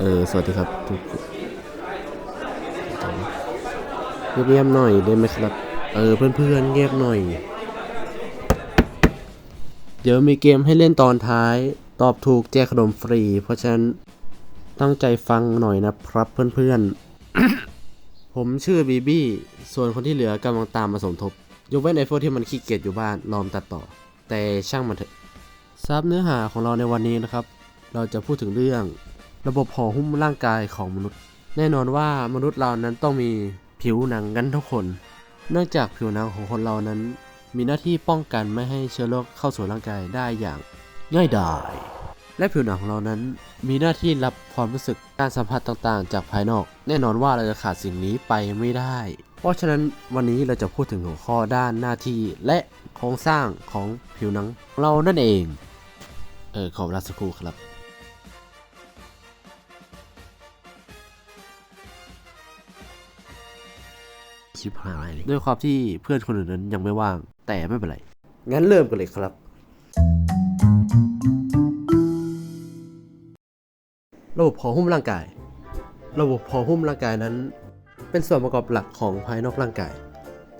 เออ สวัสดีครับทุกคนเงียบๆหน่อยได้ไหมครับ เออ เพื่อนๆเงียบหน่อย เดี๋ยวมีเกมให้เล่นตอนท้าย ตอบถูกแจกขนมฟรี เพราะฉะนั้นตั้งใจฟังหน่อยนะครับเพื่อนๆ ผมชื่อบีบี้ ส่วนคนที่เหลือกำลังตามมาสมทบ ยกเว้นไอ้พวกที่มันขี้เกียจอยู่บ้านรอมตัดต่อ แต่ช่างมันเถอะซับเนื้อหาของเราในวันนี้นะครับ เราจะพูดถึงเรื่อง ระบบห่อหุ้มร่างกายของมนุษย์ แน่นอนว่ามนุษย์เรานั้นต้องมีผิวหนังกันทุกคน เนื่องจากผิวหนังของคนเรานั้น มีหน้าที่ป้องกันไม่ให้เชื้อโรคเข้าสู่ร่างกายได้อย่างง่ายดายและผิวหนังของเรานั้นมีหน้าที่รับความรู้สึกการสัมผัสต่างๆ จากภายนอก แน่นอนว่าเราจะขาดสิ่งนี้ไปไม่ได้ เพราะฉะนั้นวันนี้เราจะพูดถึงหัวข้อด้านหน้าที่และโครงสร้างของผิวหนังเรานั่นเอง เออขอเวลาสักครู่ครับ ชิบหายเลยด้วยความที่เพื่อนคนอื่นนั้นยังไม่ว่าง แต่ไม่เป็นไร งั้นเริ่มกันเลยครับ ระบบห่อหุ้มร่างกาย ระบบห่อหุ้มร่างกายนั้น เป็นส่วนประกอบหลักของภายนอกร่างกาย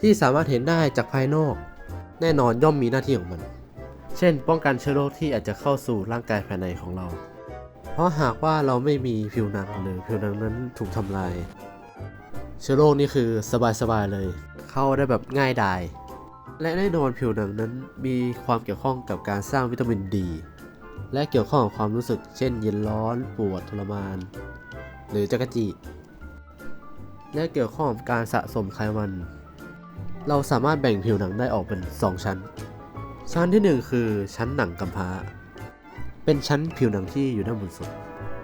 ที่สามารถเห็นได้จากภายนอก แน่นอนย่อมมีหน้าที่ของมัน เช่น ป้องกันเชื้อโรคที่อาจจะเข้าสู่ร่างกายภายในของเรา เพราะหากว่าเราไม่มีผิวหนังหรือผิวหนังนั้นถูกทำลาย เชื้อโรคนี่คือสบายๆเลย เข้าได้แบบง่ายดาย และแน่นอนผิวหนังนั้นมีความเกี่ยวข้องกับการสร้างวิตามินดี และเกี่ยวข้องกับความรู้สึกเช่นเย็นร้อนปวดทรมาน หรือจักรจีและเกี่ยวข้องกับการสะสมไขมัน เราสามารถแบ่งผิวหนังได้ออกเป็น 2 ชั้น ชั้นที่ 1 คือชั้นหนังกำพร้า เป็นชั้นผิวหนังที่อยู่ด้านบนสุด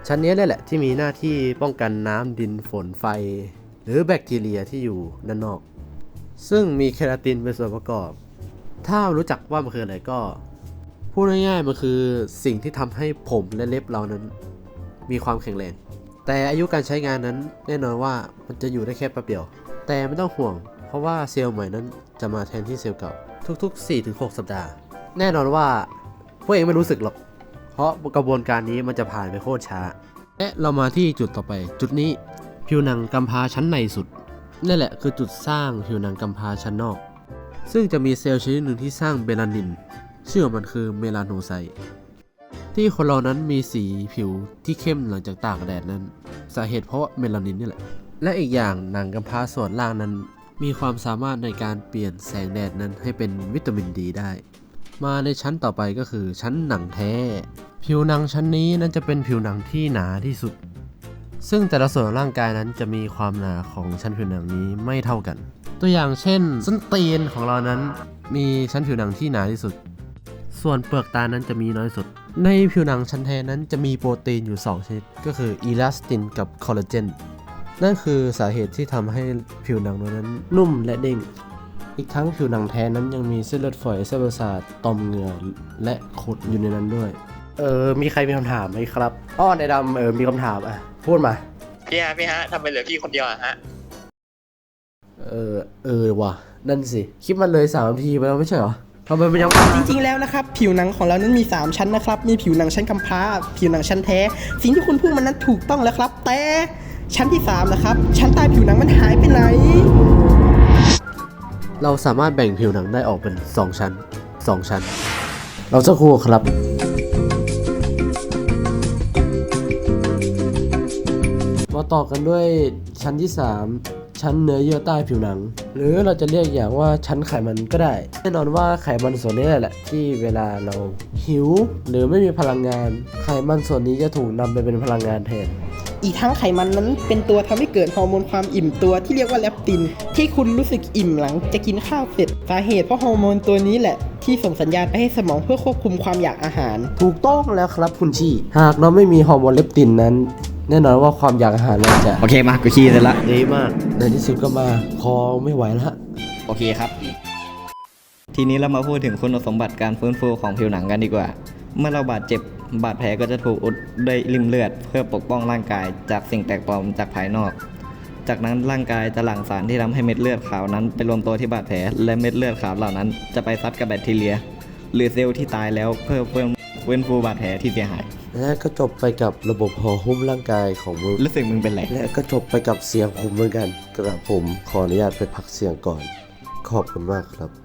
ชั้นนี้แหละที่มีหน้าที่ป้องกันน้ำดินฝนไฟ หรือแบคทีเรียที่อยู่ด้านนอก ซึ่งมีเคราตินเป็นส่วนประกอบ ถ้ารู้จักว่ามันคืออะไรก็พูดง่ายๆมันคือสิ่งที่ทำให้ผมและเล็บเรานั้น มีความแข็งแรงแต่อายุการใช้งานนั้นแน่นอนว่ามันจะอยู่ได้แค่แป๊บเดียว แต่ไม่ต้องห่วง เพราะว่าเซลล์ใหม่นั้นจะมาแทนที่เซลล์เก่า ทุกๆ 4-6 สัปดาห์ แน่นอนว่าพวกเองไม่รู้สึกหรอก เพราะกระบวนการนี้มันจะผ่านไปโคตรช้า และเรามาที่จุดต่อไป จุดนี้ ผิวหนังกำพร้าชั้นในสุดนั่นแหละคือจุดสร้างผิวหนังกำพร้าชั้นนอก ซึ่งจะมีเซลล์ชนิดหนึ่งที่สร้างเบลานิน ชื่อของมันคือเมลาโนไซต์ที่คนเรานั้นมีสีผิวที่เข้มหลังจากตากแดดนั้น สาเหตุเพราะเมลานินนี่แหละ และอีกอย่างหนังกำพร้าส่วนล่างนั้น มีความสามารถในการเปลี่ยนแสงแดดนั้นให้เป็นวิตามินดีได้ มาในชั้นต่อไปก็คือชั้นหนังแท้ ผิวหนังชั้นนี้นั้นจะเป็นผิวหนังที่หนาที่สุด ซึ่งแต่ละส่วนของร่างกายนั้นจะมีความหนาของชั้นผิวหนังนี้ไม่เท่ากัน ตัวอย่างเช่นส้นตีนของเรานั้น มีชั้นผิวหนังที่หนาที่สุด ส่วนเปลือกตานั้นจะมีน้อยสุด ในผิวหนังชั้นแท้นั้นจะมีโปรตีนอยู่ 2 ชนิด ก็คืออีลาสตินกับคอลลาเจนนั่นคือสาเหตุที่ทำให้ผิวหนังนั้นนุ่มและเด้งอีกทั้งผิวหนังแท้นั้นยังมีเส้นเลือดฝอยเส้นประสาทต่อมเหงื่อและขดอยู่ในนั้นด้วย เออ มีใครมีคำถามไหมครับ อ้อในดำเออ มีคำถามอะ พูดมา พี่ฮะพี่ฮะทำไมเหลือพี่คนเดียวอะฮะ เออ เออว่ะ นั่นสิ คลิปมันเลยสามนาทีไปแล้วไม่ใช่เหรอทำไมมันยังจริงๆ แล้วนะครับ ผิวหนังของเรานั้นมี 3 ชั้นนะครับ มีผิวหนังชั้นกำพร้า ผิวหนังชั้นแท้ สิ่งที่คุณพูดมันนั้นถูกต้องแล้วครับ แต่ชั้นที่3นะครับ ชั้นใต้ผิวหนังมันหายไปไหน เราสามารถแบ่งผิวหนังได้ออกเป็น 2 ชั้น 2 ชั้น เราจะครู่ครับ ต่อกันด้วยชั้นที่ 3 ชั้นเนื้อเยื่อใต้ผิวหนัง หรือเราจะเรียกอย่างว่าชั้นไขมันก็ได้ แน่นอนว่าไขมันส่วนนี้แหละที่เวลาเราหิว หรือไม่มีพลังงาน ไขมันส่วนนี้จะถูกนำไปเป็นพลังงานแทนอีกทั้งไขมันนั้นเป็นตัวทำให้เกิดฮอร์โมนความอิ่มตัวที่เรียกว่าแลปติน ที่คุณรู้สึกอิ่มหลังจะกินข้าวเสร็จสาเหตุเพราะฮอร์โมนตัวนี้แหละ ที่ส่งสัญญาณไปให้สมองเพื่อควบคุมความอยากอาหาร ถูกต้องแล้วครับคุณชี่ หากเราไม่มีฮอร์โมนเลปตินนั้น แน่นอนว่าความอยากอาหารเราจะโอเคมากูขี้เลยละดีมากในที่สุดก็มาคอไม่ไหวแล้วฮะโอเคครับ ทีนี้เรามาพูดถึงคุณสมบัติการฟื้นฟูของผิวหนังกันดีกว่า เมื่อเราบาดเจ็บบาดแผลก็จะถูกอุดด้วยริมเลือด เพื่อปกป้องร่างกายจากสิ่งแปลกปลอมจากภายนอก จากนั้นร่างกายจะหลั่งสารที่ทำให้เม็ดเลือดขาวนั้นไปรวมตัวที่บาดแผลและเม็ดเลือดขาวเหล่านั้น จะไปซัดกับแบคทีเรีย หรือเซลล์ที่ตายแล้วเพื่อเพิ่มฟื้นฟูบาดแผลที่เสียหาย และก็จบไปกับระบบห่อหุ้มร่างกายของมึงรู้สึกมึงเป็นไรและก็จบไปกับเสียงผมเหมือนกันกระผมขออนุญาตไปพักเสียงก่อน ขอบคุณมากครับ